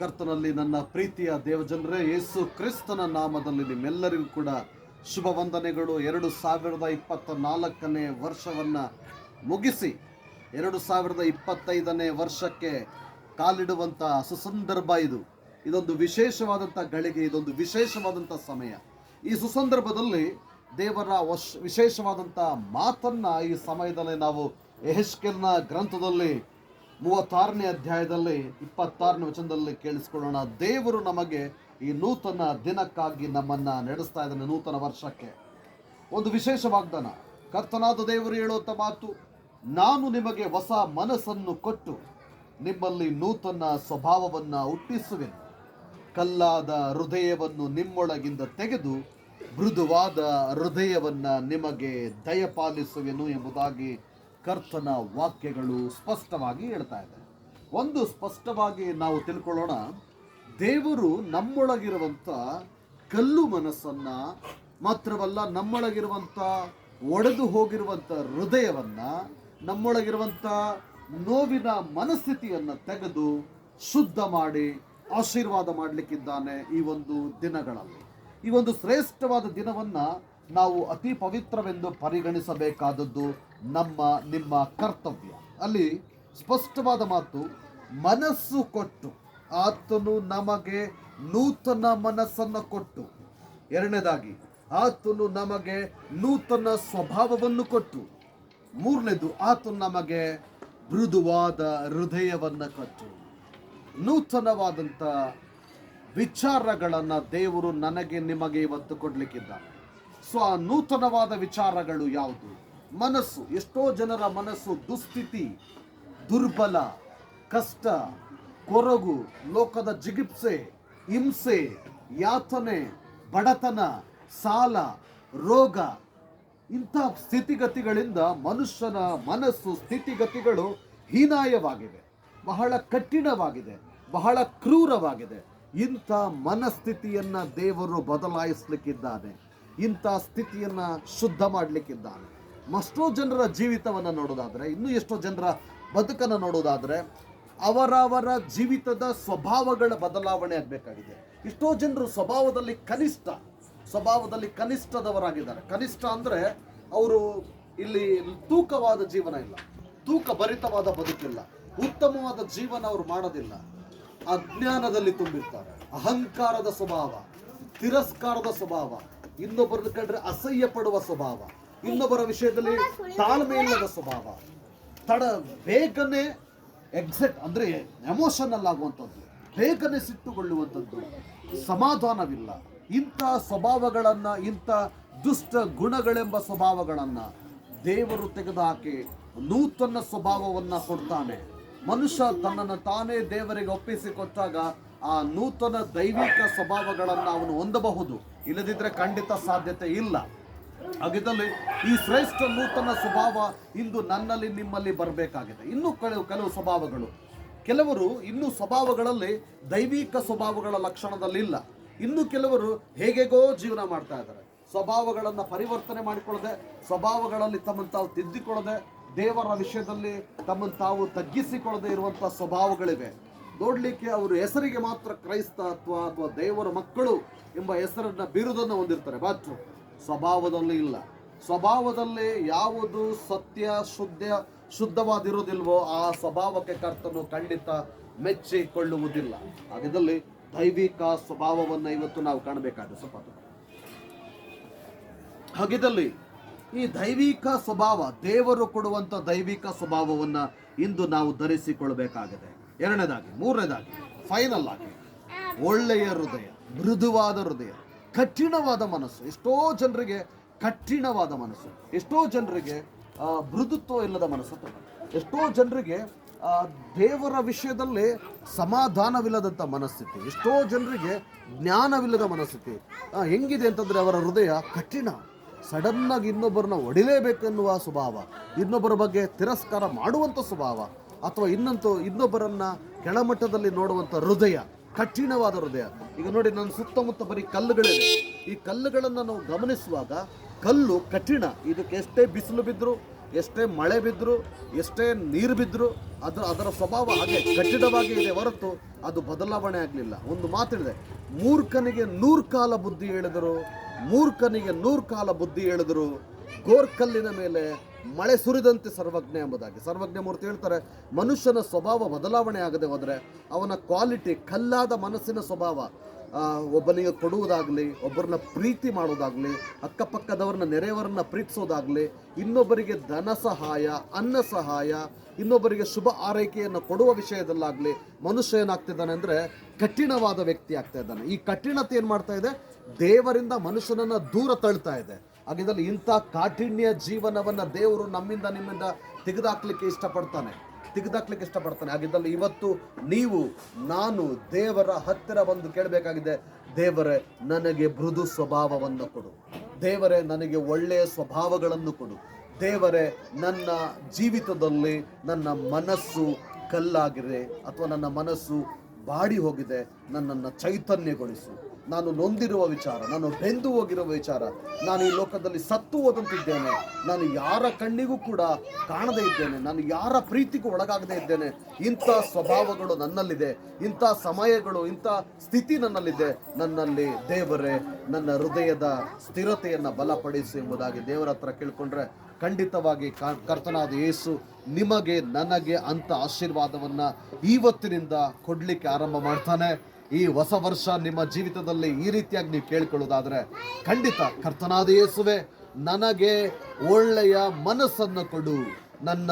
ಕರ್ತನಲ್ಲಿ ನನ್ನ ಪ್ರೀತಿಯ ದೇವಜನರೇ ಯೇಸು ಕ್ರಿಸ್ತನ ನಾಮದಲ್ಲಿ ನಿಮ್ಮೆಲ್ಲರಿಗೂ ಕೂಡ ಶುಭ ವಂದನೆಗಳು. ಎರಡು ಸಾವಿರದ ಇಪ್ಪತ್ತ ನಾಲ್ಕನೇ ವರ್ಷವನ್ನ ಮುಗಿಸಿ, ಎರಡು ಸಾವಿರದ ಇಪ್ಪತ್ತೈದನೇ ವರ್ಷಕ್ಕೆ ಕಾಲಿಡುವಂಥ ಸುಸಂದರ್ಭ ಇದು. ಇದೊಂದು ವಿಶೇಷವಾದಂಥ ಗಳಿಗೆ, ಇದೊಂದು ವಿಶೇಷವಾದಂಥ ಸಮಯ. ಈ ಸುಸಂದರ್ಭದಲ್ಲಿ ದೇವರ ವಶ್ ವಿಶೇಷವಾದಂಥ ಮಾತನ್ನ ಈ ಸಮಯದಲ್ಲಿ ನಾವು ಎಹೆಶ್ಕೆಲ್ನ ಗ್ರಂಥದಲ್ಲಿ ಮೂವತ್ತಾರನೇ ಅಧ್ಯಾಯದಲ್ಲಿ, ಇಪ್ಪತ್ತಾರನೇ ವಚನದಲ್ಲಿ ಕೇಳಿಸ್ಕೊಳ್ಳೋಣ. ದೇವರು ನಮಗೆ ಈ ನೂತನ ದಿನಕ್ಕಾಗಿ ನಮ್ಮನ್ನ ನಡೆಸ್ತಾ ಇದ್ದಾನೆ, ನೂತನ ವರ್ಷಕ್ಕೆ. ಒಂದು ವಿಶೇಷ ವಾಗ್ದಾನ. ಕರ್ತನಾದ ದೇವರು ಹೇಳುವಂಥ ಮಾತು, ನಾನು ನಿಮಗೆ ಹೊಸ ಮನಸ್ಸನ್ನು ಕೊಟ್ಟು ನಿಮ್ಮಲ್ಲಿ ನೂತನ ಸ್ವಭಾವವನ್ನ ಹುಟ್ಟಿಸುವೆನು. ಕಲ್ಲಾದ ಹೃದಯವನ್ನು ನಿಮ್ಮೊಳಗಿಂದ ತೆಗೆದು ಮೃದುವಾದ ಹೃದಯವನ್ನ ನಿಮಗೆ ದಯಪಾಲಿಸುವೆನು ಎಂಬುದಾಗಿ ಕರ್ತನ ವಾಕ್ಯಗಳು ಸ್ಪಷ್ಟವಾಗಿ ಹೇಳ್ತಾ ಇದೆ. ಒಂದು ಸ್ಪಷ್ಟವಾಗಿ ನಾವು ತಿಳ್ಕೊಳ್ಳೋಣ. ದೇವರು ನಮ್ಮೊಳಗಿರುವಂಥ ಕಲ್ಲು ಮನಸ್ಸನ್ನ ಮಾತ್ರವಲ್ಲ ನಮ್ಮೊಳಗಿರುವಂಥ ಒಡೆದು ಹೋಗಿರುವಂಥ ಹೃದಯವನ್ನ, ನಮ್ಮೊಳಗಿರುವಂಥ ನೋವಿನ ಮನಸ್ಥಿತಿಯನ್ನು ತೆಗೆದು ಶುದ್ಧ ಮಾಡಿ ಆಶೀರ್ವಾದ ಮಾಡಲಿಕ್ಕಿದ್ದಾನೆ ಈ ಒಂದು ದಿನಗಳಲ್ಲಿ. ಈ ಒಂದು ಶ್ರೇಷ್ಠವಾದ ದಿನವನ್ನ ನಾವು ಅತಿ ಪವಿತ್ರವೆಂದು ಪರಿಗಣಿಸಬೇಕಾದದ್ದು ನಮ್ಮ, ನಿಮ್ಮ ಕರ್ತವ್ಯ. ಅಲ್ಲಿ ಸ್ಪಷ್ಟವಾದ ಮಾತು, ಮನಸ್ಸು ಕೊಟ್ಟು, ಆತನು ನಮಗೆ ನೂತನ ಮನಸ್ಸನ್ನು ಕೊಟ್ಟು. ಎರಡನೇದಾಗಿ, ಆತನು ನಮಗೆ ನೂತನ ಸ್ವಭಾವವನ್ನು ಕೊಟ್ಟು. ಮೂರನೇದು, ಆತನು ನಮಗೆ ಮೃದುವಾದ ಹೃದಯವನ್ನು ಕೊಟ್ಟು. ನೂತನವಾದಂಥ ವಿಚಾರಗಳನ್ನು ದೇವರು ನನಗೆ ನಿಮಗೆ ಇವತ್ತು ಕೊಡ್ಲಿಕ್ಕಿದ್ದಾನೆ ಸೊ ಆ ನೂತನವಾದ ವಿಚಾರಗಳು ಯಾವುದು? ಮನಸ್ಸು, ಎಷ್ಟೋ ಜನರ ಮನಸ್ಸು ದುಸ್ಥಿತಿ, ದುರ್ಬಲ, ಕಷ್ಟ, ಕೊರಗು, ಲೋಕದ ಜಿಗಿಪ್ಸೆ, ಹಿಂಸೆ, ಯಾತನೆ, ಬಡತನ, ಸಾಲ, ರೋಗ, ಇಂಥ ಸ್ಥಿತಿಗತಿಗಳಿಂದ ಮನುಷ್ಯನ ಮನಸ್ಸು ಸ್ಥಿತಿಗತಿಗಳು ಹೀನಾಯವಾಗಿವೆ. ಬಹಳ ಕಠಿಣವಾಗಿದೆ, ಬಹಳ ಕ್ರೂರವಾಗಿದೆ. ಇಂಥ ಮನಸ್ಥಿತಿಯನ್ನು ದೇವರು ಬದಲಾಯಿಸಲಿಕ್ಕಿದ್ದಾನೆ. ಇಂಥ ಸ್ಥಿತಿಯನ್ನು ಶುದ್ಧ ಮಾಡಲಿಕ್ಕಿದ್ದಾನೆ. ಎಷ್ಟೋ ಜನರ ಜೀವಿತವನ್ನು ನೋಡೋದಾದರೆ, ಇನ್ನೂ ಎಷ್ಟೋ ಜನರ ಬದುಕನ್ನು ನೋಡೋದಾದರೆ, ಅವರವರ ಜೀವಿತದ ಸ್ವಭಾವಗಳ ಬದಲಾವಣೆ ಆಗಬೇಕಾಗಿದೆ. ಎಷ್ಟೋ ಜನರು ಸ್ವಭಾವದಲ್ಲಿ ಕನಿಷ್ಠ, ಸ್ವಭಾವದಲ್ಲಿ ಕನಿಷ್ಠದವರಾಗಿದ್ದಾರೆ. ಕನಿಷ್ಠ ಅಂದರೆ ಅವರು ಇಲ್ಲಿ ತೂಕವಾದ ಜೀವನ ಇಲ್ಲ ತೂಕ ಭರಿತವಾದ ಬದುಕಿಲ್ಲ, ಉತ್ತಮವಾದ ಜೀವನ ಅವರು ಮಾಡೋದಿಲ್ಲ. ಅಜ್ಞಾನದಲ್ಲಿ ತುಂಬಿರ್ತಾರೆ, ಅಹಂಕಾರದ ಸ್ವಭಾವ, ತಿರಸ್ಕಾರದ ಸ್ವಭಾವ ಇನ್ನೊಬ್ಬರನ್ನ ಕಂಡ್ರೆ ಅಸಹ್ಯ ಪಡುವ ಸ್ವಭಾವ. ಇನ್ನೊಬ್ಬರ ವಿಷಯದಲ್ಲಿ ತಾಳ್ಮೆ ಇಲ್ಲದ ಸ್ವಭಾವ. ತಡ ಬೇಗನೆ ಎಕ್ಸೆಟ್ ಅಂದ್ರೆ ಎಮೋಷನಲ್ ಆಗುವಂಥದ್ದು ಬೇಗನೆ ಸಿಟ್ಟುಗೊಳ್ಳುವಂಥದ್ದು. ಸಮಾಧಾನವಿಲ್ಲ. ಇಂಥ ಸ್ವಭಾವಗಳನ್ನ ಇಂಥ ದುಷ್ಟ ಗುಣಗಳೆಂಬ ಸ್ವಭಾವಗಳನ್ನ ದೇವರು ತೆಗೆದುಹಾಕಿ ನೂತನ ಸ್ವಭಾವವನ್ನ ಕೊಡ್ತಾನೆ. ಮನುಷ್ಯ ತನ್ನನ್ನು ತಾನೇ ದೇವರಿಗೆ ಒಪ್ಪಿಸಿಕೊಟ್ಟಾಗ ಆ ನೂತನ ದೈವಿಕ ಸ್ವಭಾವಗಳನ್ನು ಅವನು ಹೊಂದಬಹುದು. ಇಲ್ಲದಿದ್ರೆ ಖಂಡಿತ ಸಾಧ್ಯತೆ ಇಲ್ಲ. ಹಾಗಿದ್ದಲ್ಲಿ ಈ ಶ್ರೇಷ್ಠ ನೂತನ ಸ್ವಭಾವ ಇಂದು ನನ್ನಲ್ಲಿ ನಿಮ್ಮಲ್ಲಿ ಬರಬೇಕಾಗಿದೆ. ಇನ್ನೂ ಕೆಲವು ಕೆಲವು ಸ್ವಭಾವಗಳು. ಕೆಲವರು ಇನ್ನೂ ಸ್ವಭಾವಗಳಲ್ಲಿ ದೈವಿಕ ಸ್ವಭಾವಗಳ ಲಕ್ಷಣದಲ್ಲಿಲ್ಲ. ಇನ್ನು ಕೆಲವರು ಹೇಗೆಗೋ ಜೀವನ ಮಾಡ್ತಾ ಇದ್ದಾರೆ. ಸ್ವಭಾವಗಳನ್ನು ಪರಿವರ್ತನೆ ಮಾಡಿಕೊಳ್ಳದೆ, ಸ್ವಭಾವಗಳಲ್ಲಿ ತಮ್ಮನ್ನು ತಾವು ತಿದ್ದಿಕೊಳ್ಳದೆ, ದೇವರ ವಿಷಯದಲ್ಲಿ ತಮ್ಮನ್ನು ತಾವು ತಗ್ಗಿಸಿಕೊಳ್ಳದೆ ಇರುವಂಥ ಸ್ವಭಾವಗಳಿವೆ. ನೋಡ್ಲಿಕ್ಕೆ ಅವರು ಹೆಸರಿಗೆ ಮಾತ್ರ ಕ್ರೈಸ್ತ ಅಥವಾ ಅಥವಾ ದೇವರ ಮಕ್ಕಳು ಎಂಬ ಹೆಸರನ್ನು ಬಿರುದನ್ನು ಹೊಂದಿರ್ತಾರೆ. ಮಾತ್ರ ಸ್ವಭಾವದಲ್ಲಿ ಇಲ್ಲ. ಸ್ವಭಾವದಲ್ಲಿ ಯಾವುದು ಸತ್ಯ, ಶುದ್ಧ ಶುದ್ಧವಾದಿರುವುದಿಲ್ವೋ ಆ ಸ್ವಭಾವಕ್ಕೆ ಕರ್ತನು ಖಂಡಿತ ಮೆಚ್ಚಿಕೊಳ್ಳುವುದಿಲ್ಲ. ಹಾಗಿದ್ದಲ್ಲಿ ದೈವಿಕ ಸ್ವಭಾವವನ್ನು ಇವತ್ತು ನಾವು ಕಾಣಬೇಕಾದ ಸ್ವಲ್ಪ ಹಾಗೆದಲ್ಲಿ ಈ ದೈವಿಕ ಸ್ವಭಾವ ದೇವರು ಕೊಡುವಂತ ದೈವಿಕ ಸ್ವಭಾವವನ್ನು ಇಂದು ನಾವು ಧರಿಸಿಕೊಳ್ಬೇಕಾಗಿದೆ. ಎರಡನೇದಾಗಿ, ಮೂರನೇದಾಗಿ ಫೈನಲ್ ಆಗಿ ಒಳ್ಳೆಯ ಹೃದಯ, ಮೃದುವಾದ ಹೃದಯ, ಕಠಿಣವಾದ ಮನಸ್ಸು. ಎಷ್ಟೋ ಜನರಿಗೆ ಕಠಿಣವಾದ ಮನಸ್ಸು. ಎಷ್ಟೋ ಜನರಿಗೆ ಮೃದುತ್ವ ಇಲ್ಲದ ಮನಸ್ಸು ಎಷ್ಟೋ ಜನರಿಗೆ ದೇವರ ವಿಷಯದಲ್ಲಿ ಸಮಾಧಾನವಿಲ್ಲದಂಥ ಮನಸ್ಥಿತಿ. ಎಷ್ಟೋ ಜನರಿಗೆ ಜ್ಞಾನವಿಲ್ಲದ ಮನಸ್ಥಿತಿ. ಹೆಂಗಿದೆ ಅಂತಂದರೆ ಅವರ ಹೃದಯ ಕಠಿಣ. ಸಡನ್ನಾಗಿ ಇನ್ನೊಬ್ಬರನ್ನ ಹೊಡಿಲೇಬೇಕೆನ್ನುವ ಸ್ವಭಾವ. ಇನ್ನೊಬ್ಬರ ಬಗ್ಗೆ ತಿರಸ್ಕಾರ ಮಾಡುವಂಥ ಸ್ವಭಾವ. ಅಥವಾ ಇನ್ನಂತೂ ಇನ್ನೊಬ್ಬರನ್ನ ಕೆಳಮಟ್ಟದಲ್ಲಿ ನೋಡುವಂಥ ಹೃದಯ, ಕಠಿಣವಾದ ಹೃದಯ. ಈಗ ನೋಡಿ, ನನ್ನ ಸುತ್ತಮುತ್ತ ಬರೀ ಕಲ್ಲುಗಳಿದೆ ಈ ಕಲ್ಲುಗಳನ್ನು ನಾವು ಗಮನಿಸುವಾಗ ಕಲ್ಲು ಕಠಿಣ. ಇದಕ್ಕೆ ಎಷ್ಟೇ ಬಿಸಿಲು ಬಿದ್ದರೂ ಎಷ್ಟೇ ಮಳೆ ಬಿದ್ದರೂ ಎಷ್ಟೇ ನೀರು ಬಿದ್ದರೂ ಅದರ ಅದರ ಸ್ವಭಾವ ಹಾಗೆ ಕಠಿಣವಾಗಿ ಇದೆ ಹೊರತು ಅದು ಬದಲಾವಣೆ ಆಗಲಿಲ್ಲ. ಒಂದು ಮಾತಿದೆ ಮೂರ್ಖನಿಗೆ ನೂರು ಕಾಲ ಬುದ್ಧಿ ಹೇಳಿದರು, ಮೂರ್ಖನಿಗೆ ನೂರು ಕಾಲ ಬುದ್ಧಿ ಹೇಳಿದರು ಗೋರ್ಕಲ್ಲಿನ ಮೇಲೆ ಮಳೆ ಸುರಿದಂತೆ ಸರ್ವಜ್ಞ ಎಂಬುದಾಗಿ. ಸರ್ವಜ್ಞ ಮೂರ್ತಿ ಹೇಳ್ತಾರೆ, ಮನುಷ್ಯನ ಸ್ವಭಾವ ಬದಲಾವಣೆ ಆಗದೆ ಹೋದರೆ ಅವನ ಕ್ವಾಲಿಟಿ ಕಲ್ಲಾದ ಮನಸ್ಸಿನ ಸ್ವಭಾವ ಒಬ್ಬನಿಗೆ ಕೊಡುವುದಾಗಲಿ, ಒಬ್ಬರನ್ನ ಪ್ರೀತಿ ಮಾಡೋದಾಗಲಿ ಅಕ್ಕಪಕ್ಕದವ್ರನ್ನ ನೆರೆಯವರನ್ನ ಪ್ರೀತಿಸೋದಾಗಲಿ, ಇನ್ನೊಬ್ಬರಿಗೆ ಧನ ಸಹಾಯ, ಅನ್ನ ಸಹಾಯ, ಇನ್ನೊಬ್ಬರಿಗೆ ಶುಭ ಆರೈಕೆಯನ್ನು ಕೊಡುವ ವಿಷಯದಲ್ಲಾಗಲಿ ಮನುಷ್ಯ ಏನಾಗ್ತಿದ್ದಾನೆ ಅಂದರೆ ಕಠಿಣವಾದ ವ್ಯಕ್ತಿ ಆಗ್ತಾ ಇದ್ದಾನೆ. ಈ ಕಠಿಣತೆ ಏನು ಮಾಡ್ತಾ ಇದೆ? ದೇವರಿಂದ ಮನುಷ್ಯನನ್ನು ದೂರ ತಳ್ತಾ ಇದೆ. ಹಾಗಿದ್ದಲ್ಲಿ ಇಂಥ ಕಾಠಿಣ್ಯ ಜೀವನವನ್ನು ದೇವರು ನಮ್ಮಿಂದ ನಿಮ್ಮಿಂದ ತೆಗೆದಾಕ್ಲಿಕ್ಕೆ ಇಷ್ಟಪಡ್ತಾನೆ ತೆಗೆದಾಕ್ಲಿಕ್ಕೆ ಇಷ್ಟಪಡ್ತಾನೆ. ಹಾಗಿದ್ದಲ್ಲಿ ಇವತ್ತು ನೀವು, ನಾನು ದೇವರ ಹತ್ತಿರ ಬಂದು ಕೇಳಬೇಕಾಗಿದೆ, ದೇವರೇ, ನನಗೆ ಮೃದು ಸ್ವಭಾವವನ್ನು ಕೊಡು. ದೇವರೇ, ನನಗೆ ಒಳ್ಳೆಯ ಸ್ವಭಾವಗಳನ್ನು ಕೊಡು. ದೇವರೇ, ನನ್ನ ಜೀವಿತದಲ್ಲಿ ನನ್ನ ಮನಸ್ಸು ಕಲ್ಲಾಗಿದೆ, ಅಥವಾ ನನ್ನ ಮನಸ್ಸು ಬಾಡಿ ಹೋಗಿದೆ, ನನ್ನನ್ನು ಚೈತನ್ಯಗೊಳಿಸು. ನಾನು ನೊಂದಿರುವ ವಿಚಾರ, ನಾನು ಬೆಂದು ಹೋಗಿರುವ ವಿಚಾರ, ನಾನು ಈ ಲೋಕದಲ್ಲಿ ಸತ್ತು ಹೋದಂತಿದ್ದೇನೆ, ನಾನು ಯಾರ ಕಣ್ಣಿಗೂ ಕೂಡ ಕಾಣದೇ ಇದ್ದೇನೆ, ನಾನು ಯಾರ ಪ್ರೀತಿಗೂ ಒಳಗಾಗದೇ ಇದ್ದೇನೆ, ಇಂಥ ಸ್ವಭಾವಗಳು ನನ್ನಲ್ಲಿದೆ, ಇಂಥ ಸಮಯಗಳು, ಇಂಥ ಸ್ಥಿತಿ ನನ್ನಲ್ಲಿದೆ. ನನ್ನಲ್ಲಿ ದೇವರೇ, ನನ್ನ ಹೃದಯದ ಸ್ಥಿರತೆಯನ್ನು ಬಲಪಡಿಸಿ ಎಂಬುದಾಗಿ ದೇವರ ಹತ್ರ ಕೇಳ್ಕೊಂಡ್ರೆ ಖಂಡಿತವಾಗಿ ಕರ್ತನಾದ ಯೇಸು ನಿಮಗೆ, ನನಗೆ ಅಂತ ಆಶೀರ್ವಾದವನ್ನ ಇವತ್ತಿನಿಂದ ಕೊಡ್ಲಿಕ್ಕೆ ಆರಂಭ ಮಾಡ್ತಾನೆ. ಈ ಹೊಸ ವರ್ಷ ನಿಮ್ಮ ಜೀವಿತದಲ್ಲಿ ಈ ರೀತಿಯಾಗಿ ನೀವು ಕೇಳ್ಕೊಳ್ಳೋದಾದ್ರೆ ಖಂಡಿತ ಕರ್ತನಾದ ಯೇಸುವೆ, ನನಗೆ ಒಳ್ಳೆಯ ಮನಸ್ಸನ್ನು ಕೊಡು. ನನ್ನ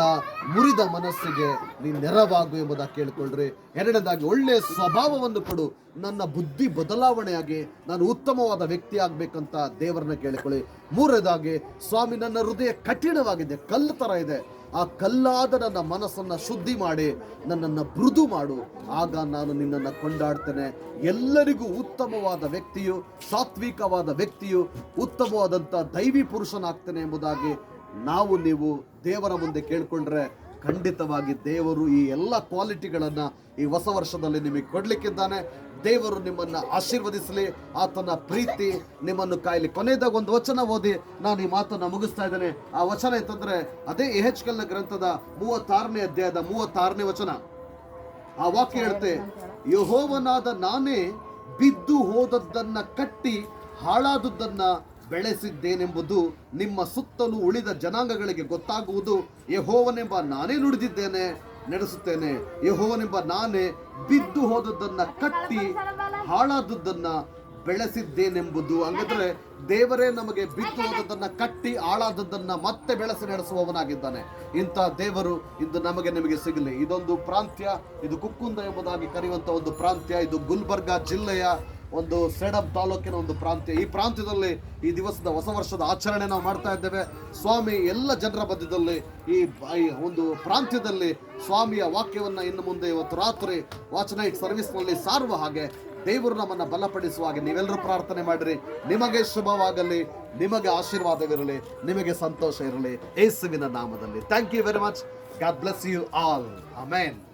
ಮುರಿದ ಮನಸ್ಸಿಗೆ ನೀ ನೆರವಾಗು ಎಂಬುದಾಗಿ ಕೇಳಿಕೊಳ್ಳ್ರಿ ಎರಡನೇದಾಗಿ ಒಳ್ಳೆಯ ಸ್ವಭಾವವನ್ನು ಕೊಡು. ನನ್ನ ಬುದ್ಧಿ ಬದಲಾವಣೆಯಾಗಿ ನಾನು ಉತ್ತಮವಾದ ವ್ಯಕ್ತಿ ಆಗಬೇಕಂತ ದೇವರನ್ನ ಕೇಳಿಕೊಳ್ಳಿ. ಮೂರನೇದಾಗಿ, ಸ್ವಾಮಿ, ನನ್ನ ಹೃದಯ ಕಠಿಣವಾಗಿದೆ, ಕಲ್ಲು ತರ ಇದೆ. ಆ ಕಲ್ಲಾದ ನನ್ನ ಮನಸ್ಸನ್ನು ಶುದ್ಧಿ ಮಾಡಿ, ನನ್ನನ್ನು ಮೃದು ಮಾಡು. ಆಗ ನಾನು ನಿನ್ನನ್ನು ಕೊಂಡಾಡ್ತೇನೆ. ಎಲ್ಲರಿಗೂ ಉತ್ತಮವಾದ ವ್ಯಕ್ತಿಯು, ಸಾತ್ವಿಕವಾದ ವ್ಯಕ್ತಿಯು, ಉತ್ತಮವಾದಂಥ ದೈವಿ ಪುರುಷನಾಗ್ತೇನೆ ಎಂಬುದಾಗಿ ನಾವು ನೀವು ದೇವರ ಮುಂದೆ ಕೇಳಿಕೊಂಡ್ರೆ ಖಂಡಿತವಾಗಿ ದೇವರು ಈ ಎಲ್ಲ ಕ್ವಾಲಿಟಿಗಳನ್ನು ಈ ಹೊಸ ವರ್ಷದಲ್ಲಿ ನಿಮಗೆ ಕೊಡ್ಲಿಕ್ಕಿದ್ದಾನೆ. ದೇವರು ನಿಮ್ಮನ್ನ ಆಶೀರ್ವದಿಸಲಿ, ಆತನ ಪ್ರೀತಿ ನಿಮ್ಮನ್ನು ಕಾಯಲಿ. ಕೊನೆಯದಾಗ ಒಂದು ವಚನ ಓದಿ, ನಾನು ಈ ಮಾತನ್ನ ಮುಗಿಸ್ತಾ ಇದ್ದೇನೆ. ಆ ವಚನ ಅಂತಂದ್ರೆ ಅದೇ ಎಹೆಚ್ ಕಲ್ನ ಗ್ರಂಥದ ಮೂವತ್ತಾರನೇ ಅಧ್ಯಾಯದ ಮೂವತ್ತಾರನೇ ವಚನ. ಆ ವಾಕ್ಯ ಹೇಳ್ತೆ, ಯಹೋವನಾದ ನಾನೇ ಬಿದ್ದು ಹೋದದ್ದನ್ನ ಕಟ್ಟಿ ಹಾಳಾದುದನ್ನ ಬೆಳೆಸಿದ್ದೇನೆಂಬುದು ನಿಮ್ಮ ಸುತ್ತಲೂ ಉಳಿದ ಜನಾಂಗಗಳಿಗೆ ಗೊತ್ತಾಗುವುದು. ಯಹೋವನೆಂಬ ನಾನೇ ನುಡಿದಿದ್ದೇನೆ. ನಡೆಸುತ್ತೇನೆ. ಯಹೋವನೆಂಬ ನಾನೇ ಬಿದ್ದು ಹೋದದ್ದನ್ನು ಕಟ್ಟಿ ಹಾಳಾದದ್ದನ್ನು ಬೆಳೆಸಿದ್ದೇನೆಂಬುದು. ಹಂಗಂದ್ರೆ ದೇವರೇ ನಮಗೆ ಬಿದ್ದು ಹೋದದ್ದನ್ನ ಕಟ್ಟಿ ಹಾಳಾದದ್ದನ್ನು ಮತ್ತೆ ಬೆಳೆಸಿ ನಡೆಸುವವನಾಗಿದ್ದಾನೆ. ಇಂಥ ದೇವರು ಇಂದು ನಮಗೆ ನಿಮಗೆ ಸಿಗಲಿ. ಇದೊಂದು ಪ್ರಾಂತ್ಯ, ಇದು ಕುಕ್ಕುಂದ ಎಂಬುದಾಗಿ ಕರೆಯುವಂಥ ಒಂದು ಪ್ರಾಂತ್ಯ, ಇದು ಗುಲ್ಬರ್ಗಾ ಜಿಲ್ಲೆಯ ಒಂದು ಸೇಡಂ ತಾಲೂಕಿನ ಒಂದು ಪ್ರಾಂತ್ಯ. ಈ ಪ್ರಾಂತ್ಯದಲ್ಲಿ ಈ ದಿವಸದ ಹೊಸ ವರ್ಷದ ಆಚರಣೆ ನಾವು ಮಾಡ್ತಾ ಇದ್ದೇವೆ. ಸ್ವಾಮಿ, ಎಲ್ಲ ಜನರ ಮಧ್ಯದಲ್ಲಿ ಈ ಒಂದು ಪ್ರಾಂತ್ಯದಲ್ಲಿ ಸ್ವಾಮಿಯ ವಾಕ್ಯವನ್ನ ಇನ್ನು ಮುಂದೆ ಇವತ್ತು ರಾತ್ರಿ ವಾಚನೈಟ್ ಸರ್ವಿಸ್ನಲ್ಲಿ ಸಾರುವ ಹಾಗೆ ದೇವರು ನಮ್ಮನ್ನ ಬಲಪಡಿಸುವ ಹಾಗೆ ನೀವೆಲ್ಲರೂ ಪ್ರಾರ್ಥನೆ ಮಾಡಿರಿ. ನಿಮಗೆ ಶುಭವಾಗಲಿ, ನಿಮಗೆ ಆಶೀರ್ವಾದವಿರಲಿ, ನಿಮಗೆ ಸಂತೋಷ ಇರಲಿ. ಯೇಸುವಿನ ನಾಮದಲ್ಲಿ. Thank you very much God bless you all amen